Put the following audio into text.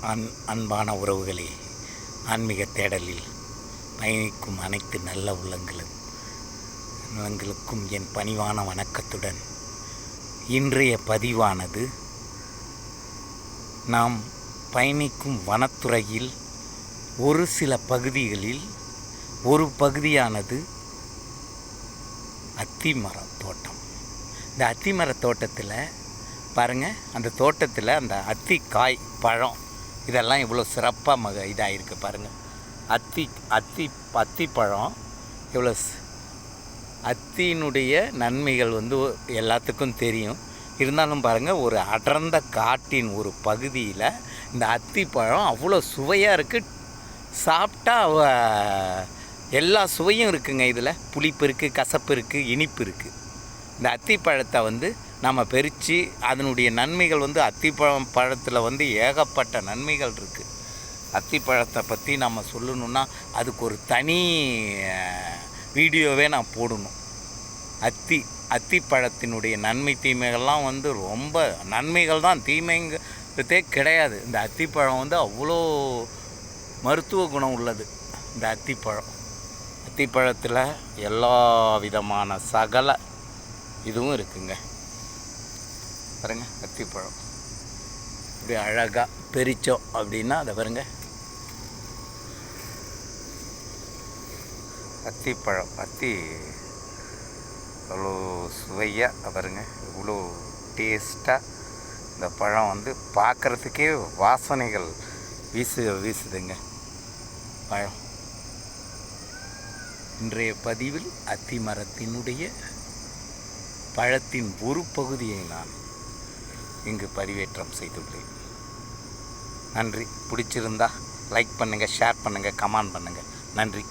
An அன்பான உறவுகளே ஆன்மீக தேடலில் பயணிக்கும் அனைத்து நல்ல உள்ளங்களும் உள்ளங்களுக்கும் என் பணிவான வணக்கத்துடன் இன்றைய பதிவானது நாம் பயணிக்கும் வனத்துறையில் ஒரு சில பகுதிகளில் ஒரு பகுதியானது அத்திமர தோட்டம். இந்த அத்திமர தோட்டத்தில் பாருங்கள் அந்த தோட்டத்தில் அந்த அத்தி காய் பழம் இதெல்லாம் இவ்வளோ சிறப்பாக மக இதாகிருக்கு பாருங்கள் அத்தி அத்தி அத்தி பழம் இவ்வளோ அத்தியினுடைய நன்மைகள் வந்து எல்லாத்துக்கும் தெரியும். இருந்தாலும் பாருங்கள் ஒரு அடர்ந்த காட்டின் ஒரு பகுதியில் இந்த அத்தி பழம் அவ்வளோ சுவையாக இருக்குது சாப்பிட்டா எல்லா சுவையும் இருக்குங்க இதில். புளிப்பு இருக்குது கசப்பு இருக்குது இனிப்பு இருக்குது இந்த அத்திப்பழத்தை வந்து நம்ம பறித்து அதனுடைய நன்மைகள் வந்து அத்திப்பழம் பழத்தில் வந்து ஏகப்பட்ட நன்மைகள் இருக்குது அத்திப்பழத்தை பற்றி நம்ம சொல்லணுன்னா அதுக்கு ஒரு தனி வீடியோவே நான் போடணும். அத்தி அத்திப்பழத்தினுடைய நன்மை தீமைகள்லாம் வந்து ரொம்ப நன்மைகள் தான் தீமைங்கிறதே கிடையாது. இந்த அத்திப்பழம் வந்து அவ்வளோ மருத்துவ குணம் உள்ளது இந்த அத்திப்பழம். அத்திப்பழத்தில் எல்லா விதமான சகல இதுவும் இருக்குங்க. பாருங்க அத்திப்பழம் இப்படி அழகாக பெரிச்சோம் அப்படின்னா அதை பாருங்க. அத்திப்பழம் அத்தி அவ்வளோ சுவையாக பாருங்க இவ்வளோ டேஸ்ட்டாக இந்த பழம் வந்து பார்க்குறதுக்கே வாசனைகள் வீசு வீசுதுங்க. பழம். இன்றைய பதிவில் அத்தி மரத்தினுடைய பழத்தின் ஒரு பகுதியை நான் இங்கு பதிவேற்றம் செய்துள்ளேன். நன்றி. பிடிச்சிருந்தா லைக் பண்ணுங்கள் ஷேர் பண்ணுங்கள் கமெண்ட் பண்ணுங்கள் நன்றி.